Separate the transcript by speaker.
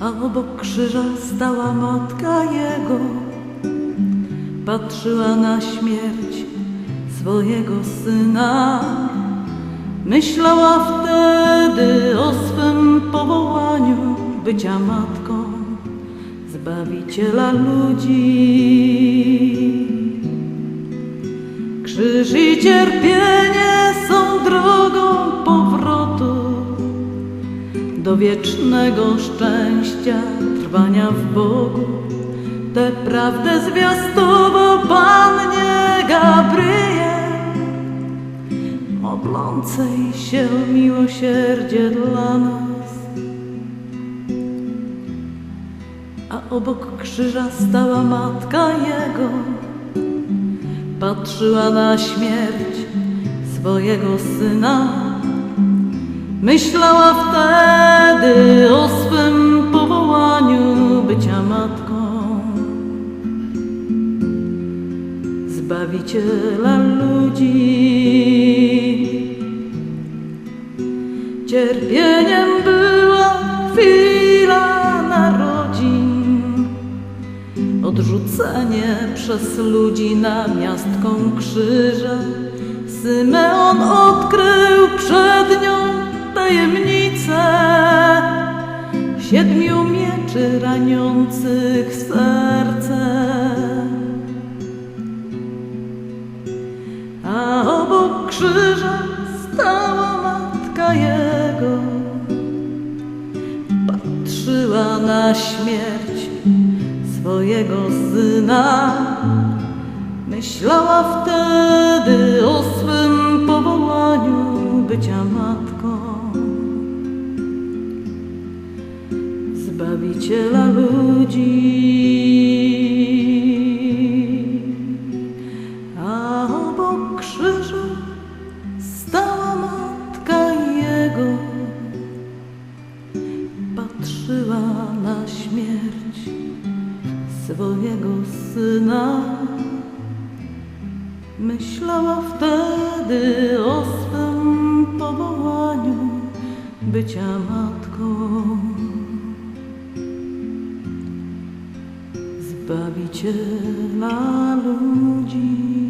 Speaker 1: a obok krzyża stała matka jego. Patrzyła na śmierć swojego syna. Myślała wtedy o swym powołaniu bycia matką Zbawiciela ludzi. Krzyż i cierpienie są drogą powrotu do wiecznego szczęścia, trwania w Bogu. Tę prawdę zwiastował Pannie Gabriel, modlącej się miłosierdzie dla nas. A obok krzyża stała matka jego, patrzyła na śmierć swojego syna. Myślała wtedy o swym powołaniu bycia matką Zbawiciela ludzi. Cierpieniem była chwila narodzin, odrzucenie przez ludzi na miastką krzyża. Symeon odkrył tajemnicę siedmiu mieczy raniących serce. A obok krzyża stała matka jego, patrzyła na śmierć swojego syna. Myślała wtedy Zbawiciela ludzi. A obok krzyża stała matka jego, patrzyła na śmierć swojego syna. Myślała wtedy o swym powołaniu bycia matką. Zbawiciela ludzi.